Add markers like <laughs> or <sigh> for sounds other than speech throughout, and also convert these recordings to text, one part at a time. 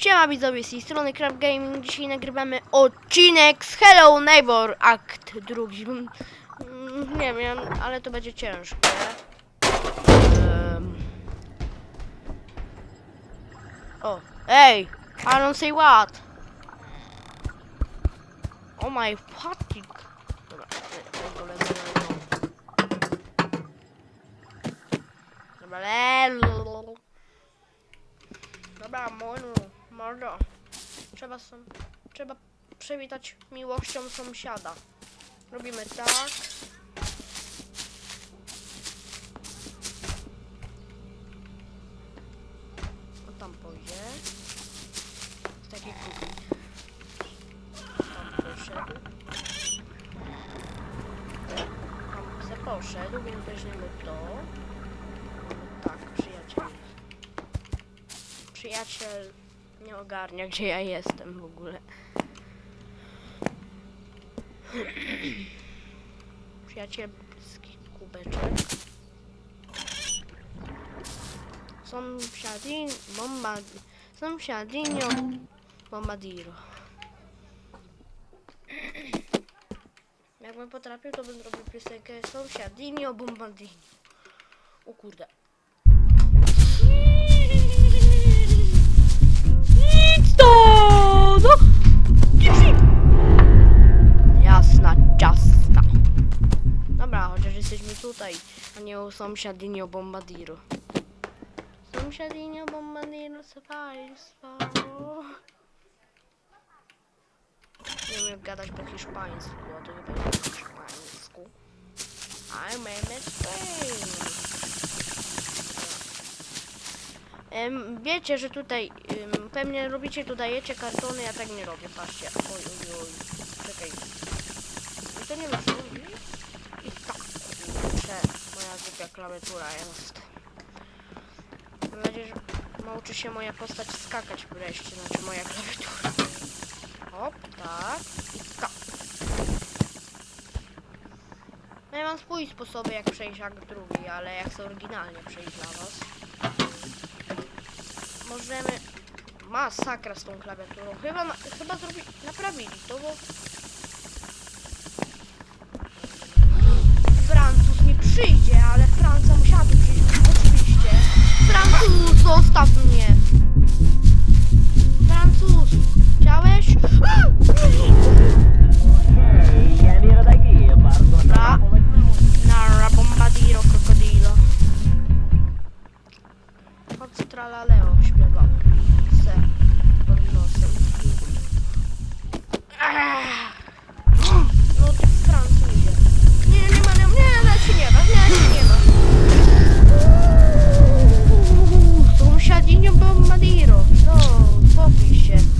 Siema widzowie, z tej strony Crab Gaming. Dzisiaj nagrywamy odcinek z Hello Neighbor, akt drugi. Mm, Nie wiem, ale to będzie ciężkie. Em. O, ej! I don't say what. Oh my fucking... Dobra, lezę. Dobra, lelu. Dobra, monu, mordo. Trzeba, są, trzeba przywitać miłością sąsiada. Robimy tak. O tam pójdzie. Taki kubik. Tam poszedł. Tam se poszedł, więc weźmiemy to. Tak, przyjaciel. Przyjaciel nie ogarnia, gdzie ja jestem w ogóle. Przyjacielski kubeczek. Sąsiadin... Bomba... Sąsiadinio... Bombadiro. Jakbym potrafił, to bym robił piosenkę Sąsiadinio Bombadinio. O kurde. Tutaj, a nie u sąsiadinio Bombadiro. Sąsiadinio Bombadiro, co państwo? Nie umiem gadać po hiszpańsku, a to chyba nie po hiszpańsku. I'm a. Em, wiecie, że tutaj em, pewnie robicie tu dajecie kartony, ja tak nie robię, patrzcie. Oj, oj, oj. Czekaj. I to nie wyszło. Klawiatura jest. Mam nadzieję, że nauczy się moja postać skakać wreszcie, znaczy moja klawiatura. Hop, tak. I tak. No ja mam swój sposoby jak przejść akt drugi, ale jak chcę oryginalnie przejść dla was możemy... Masakra z tą klawiaturą. Chyba, chyba zrobi... naprawili to, bo... przyjdzie, ale Francja musiała tu przyjść, oczywiście. Francuz, zostaw mnie! Francuz, chciałeś? Dobra. Nara, bombadiro, krokodilo. Chodź, tralaleo, śpiewa. Se, pod nosem. Ach. Yeah.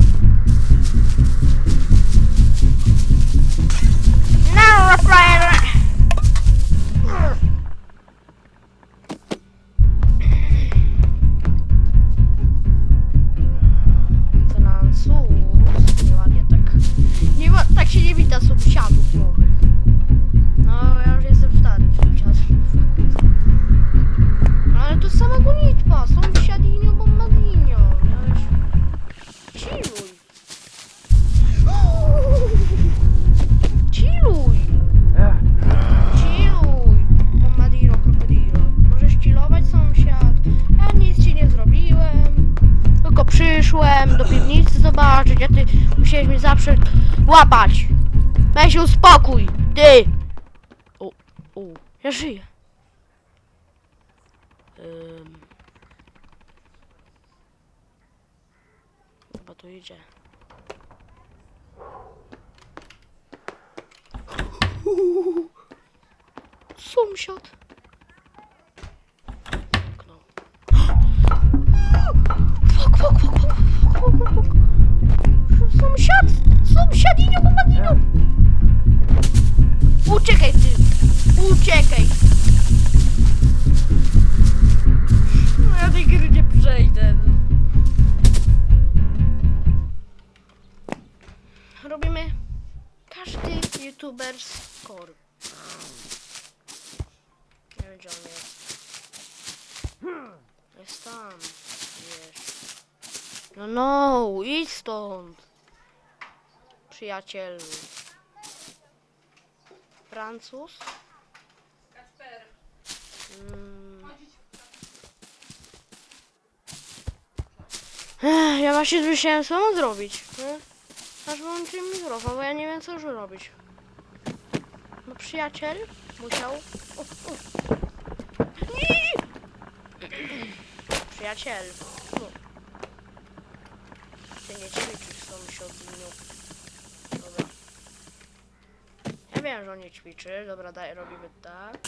A ty musiałeś mnie zawsze łapać. Weź uspokój, ty! O, o, ja żyję. Um. Chyba tu idzie. Sąsiad. Sąsiadinio, bombadinio! Uciekaj ty! Uciekaj! Przyjacielu. Francuz? Kasper, Mm. Ech, Ja właśnie myślałem, co mam zrobić. nie? Aż wyłączyłem mikrofon, bo ja nie wiem, co już robić. No przyjaciel musiał... O, o. Przyjaciel. No. Ty nie ćwiczysz sąsiadniu. Dobra. Wiem, że on nie ćwiczy. Dobra, daj, robimy tak.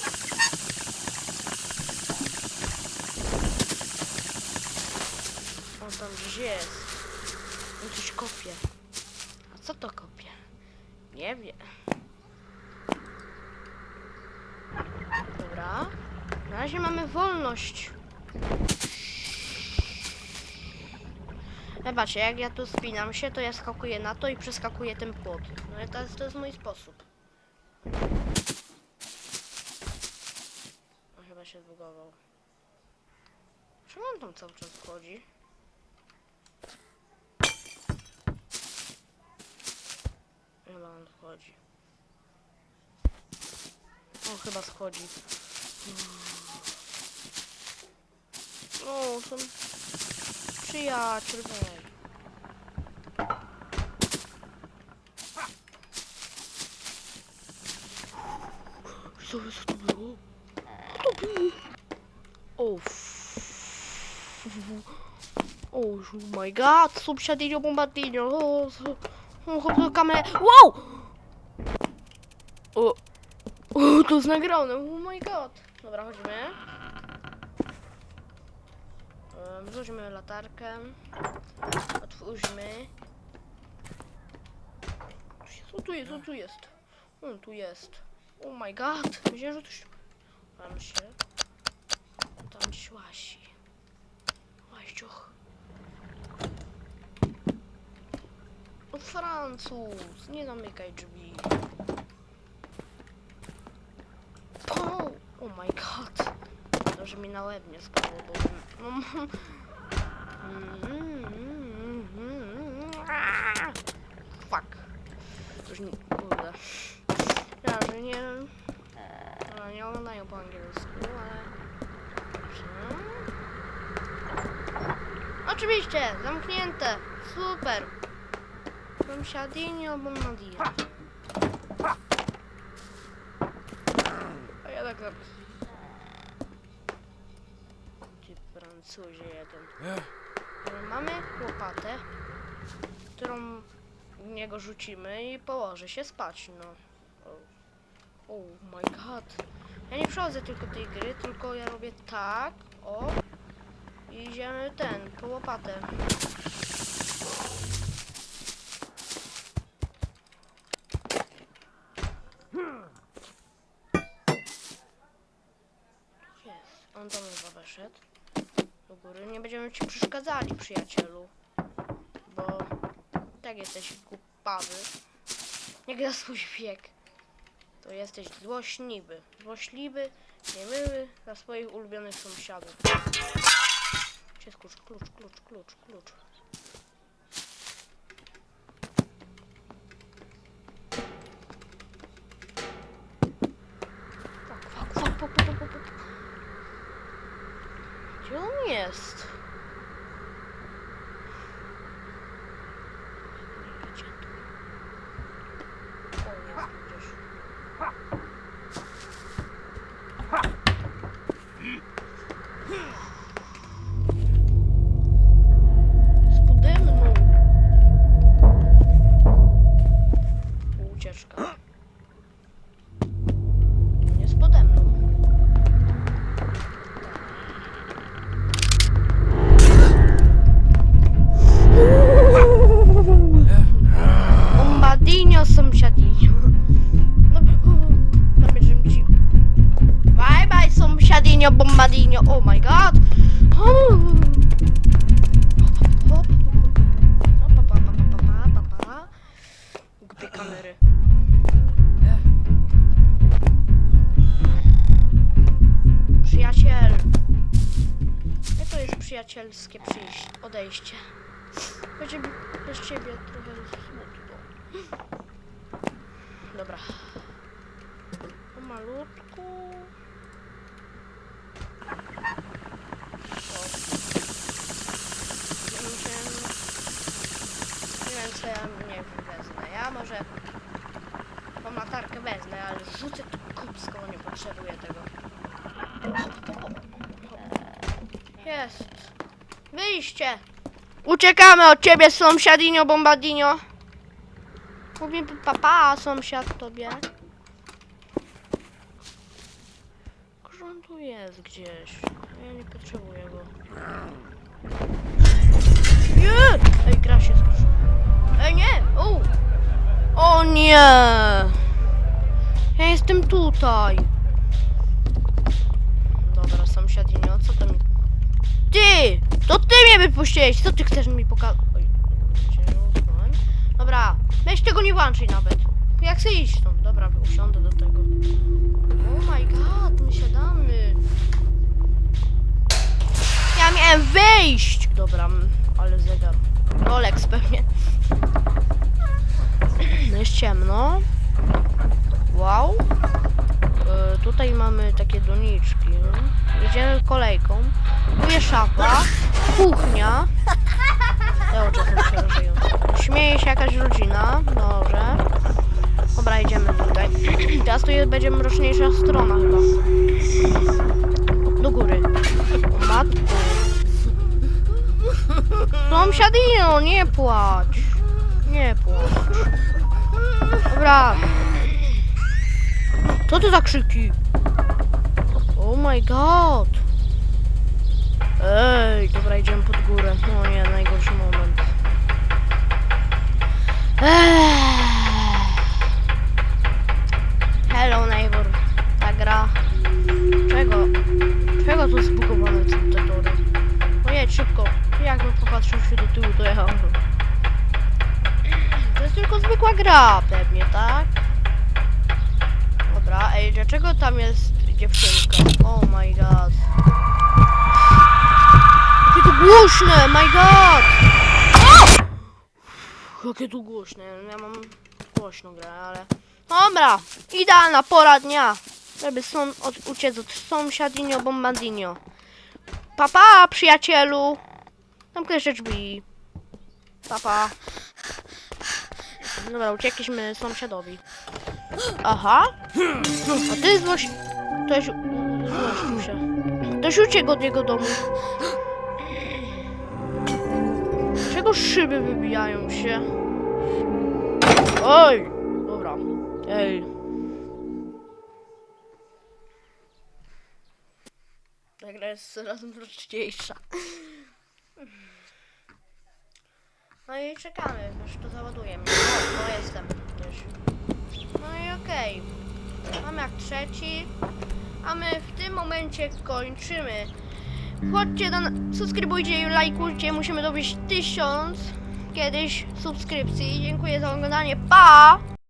On tam gdzieś jest. On coś kopie. A co to kopie? Nie wiem. Dobra. Na razie mamy wolność. Zobaczcie, jak ja tu spinam się, to ja skakuję na to i przeskakuję ten płot. No i to jest, to jest mój sposób. On chyba się zbugował. Czemu on tam cały czas chodzi? Chyba on wchodzi. O, chyba schodzi. O, są przyjaciel. Ej. Co, co to było? Co to było? O, Oh my god, sąsiadinio bombardinio. O, o, chodź do kamery. Wow! O, o, to jest nagrane. Oh my god. Dobra, chodźmy. Wrzućmy latarkę. Otwórzmy. Co tu jest? Co tu jest? On tu jest. Oh my god. Myślałem, że to się... Tam się... Tam gdzieś łasi. Łaźciuch. O Francuz, nie zamykaj drzwi. O, oh my god. Że mi na łeb nie spadło, bo... No, <laughs> Fuck. Już nie... Kurde. Nie... No, nie oglądają po angielsku, ale... Dobrze. Oczywiście, zamknięte. Super. Sąsiadinio Bonadio. A ja tak robię. Ty Francuzie jeden. E, Mamy łopatę, którą w niego rzucimy i położy się spać, no. Oh, my god. Ja nie przechodzę tylko tej gry, tylko ja robię tak, o. I idziemy ten, po łopatę. Jest. On do mnie weszedł. Do góry. Nie będziemy ci przeszkadzali, przyjacielu. Bo tak jesteś głupawy. Jak na swój wiek. To jesteś złośliwy. Złośliwy, niemyły dla swoich ulubionych sąsiadów. Gdzie jest klucz, klucz, klucz, klucz, klucz. Fuck, fuck, fuck, fuck, fuck, fuck, fuck. Gdzie on jest? Przyjacielskie przyjść, odejście? Będzie bez ciebie trochę smutno. Dobra. Pomalutku. O. Ja musiałem... Nie wiem co ja nie wiem, wezmę. Ja może... Mam latarkę wezmę, ale rzucę to kupsko, bo nie potrzebuję tego. Jest. Wyjście. Uciekamy od ciebie, sąsiadinio, bombadinio. Mówię papa, sąsiad tobie. On tu jest gdzieś. Ja nie potrzebuję go. Nie! Ej, gra się skończyła. Ej, nie! O! O nie! Ja jestem tutaj. Dobra, sąsiadinio, co to mi... Ty! To ty mnie wypuściłeś! Co ty chcesz mi pokazać? Dobra, weź tego nie włączyj nawet. Jak chcę iść stąd? Dobra, usiądę do tego. Oh my god, my siadamy. Ja miałem wyjść! Dobra, ale zegar. Rolex pewnie. No jest ciemno. Wow. E, tutaj mamy takie doniczki. Jedziemy kolejką. Tu. Kuchnia. Czasem się. Śmieje się jakaś rodzina. Dobrze. Dobra, idziemy tutaj. Teraz tu jest, będzie mroczniejsza strona chyba. Do góry. O matku. Sąsiadino, nie płacz. Nie płacz. Dobra. Co to za krzyki? Oh my god. Ej, dobra, idziemy pod górę. No nie, najgorszy moment. Ech. Hello neighbor. Ta gra. Czego? Czego tu zbugowane są te tory? No jedź szybko. Jakbym popatrzył się do tyłu, to jechałbym. To jest tylko zwykła gra pewnie, tak? Dobra, ej, dlaczego tam jest dziewczynka? Oh my god. Jakie to głośne, my god! O! Jakie tu głośne, ja mam głośną grę, ale... Dobra, idealna pora dnia, żeby są, od, uciec od sąsiadinio bombardinio. Papa, przyjacielu! Zamknę się drzwi. Papa. Dobra, uciekliśmy sąsiadowi. Aha. A ty złoś... Ktoś... Złościł się. Ktoś uciekł od jego domu. Czego szyby wybijają się? Oj! Dobra. Ej. Ta gra jest coraz mroczniejsza. No i czekamy, aż to załaduje mnie. O, no jestem już. No i okej. Mamy jak trzeci. A my w tym momencie kończymy. Chodźcie, do, subskrybujcie lajkujcie. Musimy dobić tysiąc kiedyś subskrypcji. Dziękuję za oglądanie. Pa!